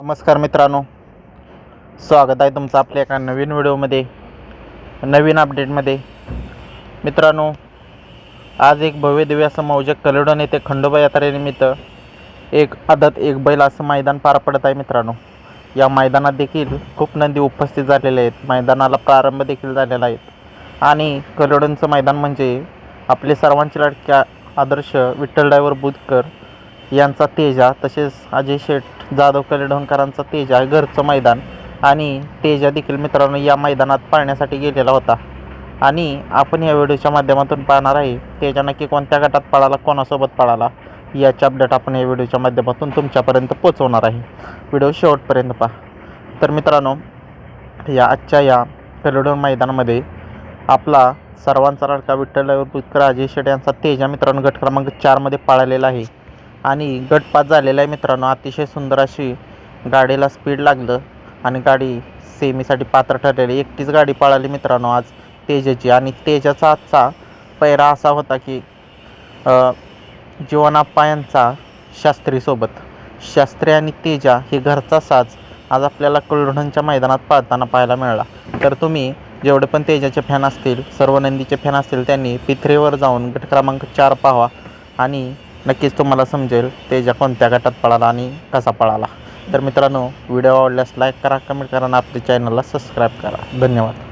नमस्कार मित्रांनो. स्वागत आहे तुमचं आपल्या एका नवीन व्हिडिओमध्ये नवीन अपडेटमध्ये. मित्रांनो आज एक भव्य दिव्य असं मौजक कलडण येथे खंडोबा यात्रेनिमित्त एक आदत एक बैल असं मैदान पार पडत आहे मित्रांनो. या मैदानात देखील खूप नंदी उपस्थित झालेले आहेत. मैदानाला प्रारंभ देखील झालेला आहे. आणि कलडणचं मैदान म्हणजे आपले सर्वांचे लाडक्या आदर्श विठ्ठल बुधकर यांचा तेजा तसेच अजय शेठ जाधव कलेडोणकरांचा तेजा घरचं मैदान. आणि तेजा देखील मित्रांनो या मैदानात पाळण्यासाठी गेलेला होता. आणि आपण या व्हिडिओच्या माध्यमातून पाहणार आहे तेजा नक्की कोणत्या गटात पळाला कोणासोबत पळाला? याचे अपडेट आपण या व्हिडिओच्या माध्यमातून तुमच्यापर्यंत पोचवणार आहे. व्हिडिओ शेवटपर्यंत पहा. तर मित्रांनो या आजच्या या कलेडोन मैदानामध्ये आपला सर्वांचा लडका विठ्ठल राजेश अजय यांचा तेजा मित्रांनो गट क्रमांक चारमध्ये पाळलेला आहे. आणि गटपात झालेला आहे मित्रांनो. अतिशय सुंदर अशी गाडीला स्पीड लागलं आणि गाडी सेमीसाठी पात्र ठरलेली. एकटीच गाडी पळाली मित्रांनो आज तेजाची. आणि तेजाचा आजचा पैरा असा होता की जीवनाप्पा यांचा शास्त्रीसोबत शास्त्री आणि तेजा हे घरचा साज आज आपल्याला कळढणच्या मैदानात पाळताना पाहायला मिळाला. तर तुम्ही जेवढे पण तेजाचे फॅन असतील सर्व नंदीचे फॅन असतील त्यांनी पिथरीवर जाऊन गट क्रमांक चार पाहावा. आणि नक्कीच तुम्हाला समजेल तेजा कोणत्या गटात पळाला आणि कसा पळाला. तर मित्रांनो व्हिडिओ आवडल्यास लाईक करा कमेंट करा आणि आपल्या चॅनलला सबस्क्राईब करा. धन्यवाद.